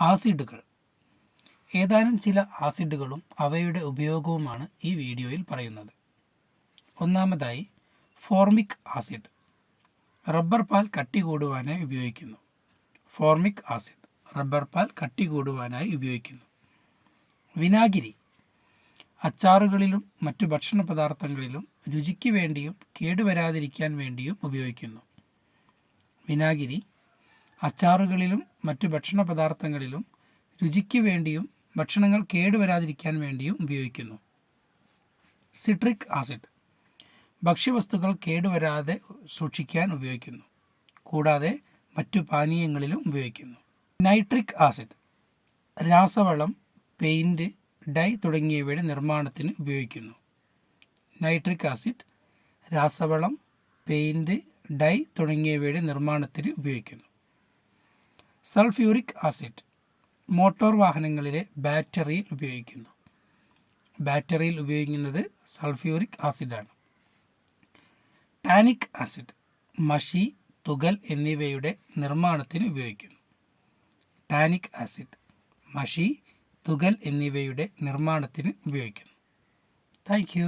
ആസിഡുകൾ. ഏതാനും ചില ആസിഡുകളും അവയുടെ ഉപയോഗവുമാണ് ഈ വീഡിയോയിൽ പറയുന്നത്. ഒന്നാമതായി ഫോർമിക് ആസിഡ്. റബ്ബർ പാൽ കട്ടി കൂടുവാനായി ഉപയോഗിക്കുന്നു. Formic acid. റബ്ബർ പാൽ കട്ടി കൂടുവാനായി ഉപയോഗിക്കുന്നു. വിനാഗിരി. അച്ചാറുകളിലും മറ്റു ഭക്ഷണ പദാർത്ഥങ്ങളിലും രുചിക്ക് വേണ്ടിയും കേടുവരാതിരിക്കാൻ വേണ്ടിയും ഉപയോഗിക്കുന്നു. വിനാഗിരി അച്ചാറുകളിലും മറ്റു ഭക്ഷണ പദാർത്ഥങ്ങളിലും രുചിക്ക് വേണ്ടിയും ഭക്ഷണങ്ങൾ കേടുവരാതിരിക്കാൻ വേണ്ടിയും ഉപയോഗിക്കുന്നു. സിട്രിക് ആസിഡ് ഭക്ഷ്യവസ്തുക്കൾ കേടുവരാതെ സൂക്ഷിക്കാൻ ഉപയോഗിക്കുന്നു. കൂടാതെ മറ്റു പാനീയങ്ങളിലും ഉപയോഗിക്കുന്നു. നൈട്രിക് ആസിഡ് രാസവളം പെയിന്റ് ഡൈ തുടങ്ങിയവയുടെ നിർമ്മാണത്തിന് ഉപയോഗിക്കുന്നു. നൈട്രിക് ആസിഡ് രാസവളം പെയിന്റ് ഡൈ തുടങ്ങിയവയുടെ നിർമ്മാണത്തിന് ഉപയോഗിക്കുന്നു. സൾഫ്യൂറിക് ആസിഡ് മോട്ടോർ വാഹനങ്ങളിലെ ബാറ്ററിയിൽ ഉപയോഗിക്കുന്നു. ബാറ്ററിയിൽ ഉപയോഗിക്കുന്നത് സൾഫ്യൂറിക് ആസിഡാണ്. ടാനിക് ആസിഡ് മഷി തുകൽ എന്നിവയുടെ നിർമ്മാണത്തിന് ഉപയോഗിക്കുന്നു. ടാനിക് ആസിഡ് മഷി തുകൽ എന്നിവയുടെ നിർമ്മാണത്തിന് ഉപയോഗിക്കുന്നു. താങ്ക്